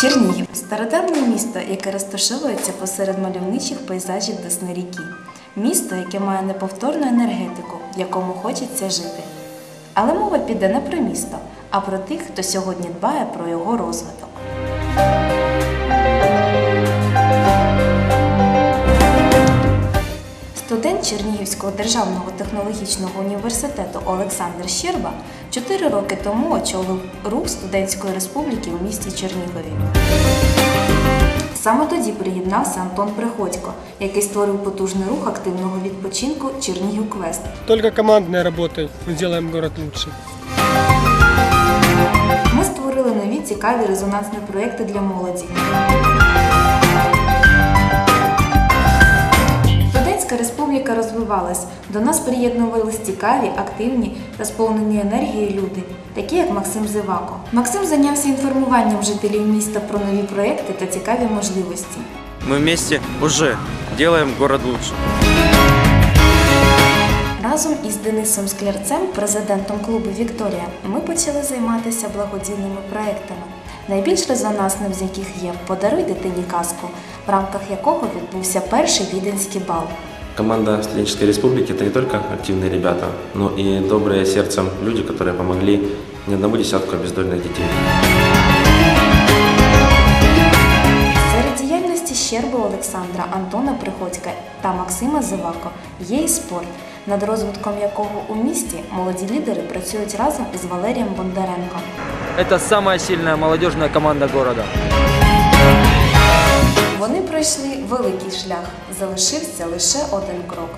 Чернігів стародавне місто, яке розташовується посеред мальовничих пейзажів Десни ріки. Місто, яке має неповторну енергетику, в якому хочеться жити. Але мова піде не про місто, а про тих, хто сьогодні дбає про його розвиток. Студент Чернігівського державного технологічного університету Олександр Щерба чотири роки тому очолив рух студентської республіки у місті Чернігові. Саме тоді приєднався Антон Приходько, який створив потужний рух активного відпочинку Чернігів Квест. Только командной работой мы сделаем город лучше. Ми створили нові цікаві резонансні проекти для молоді. Студентська республіка розвивалась. До нас приєднувались цікаві, активні та сповнені енергії люди, такі як Максим Зивако. Максим зайнявся інформуванням жителів міста про нові проекти та цікаві можливості. Мы вместе уже делаем город лучше. Разом із Денисом Склярцем, президентом клубу Вікторія, ми почали займатися благодійними проектами, найбільш резонансним з яких є Подаруй дитині казку, в рамках якого відбувся перший віденський бал. Команда студенческой республики – это не только активные ребята, но и добрые сердцем люди, которые помогли не одному десятку обездоленных детей. Серед діяльності Щерби Олександра, Антона Приходька та Максима Зивако є і спорт, над розвитком якого у місті молоді лідери працюють разом із Валерієм Бондаренком. Это самая сильная молодежная команда города. Вони пройшли великий шлях, залишився лише один крок.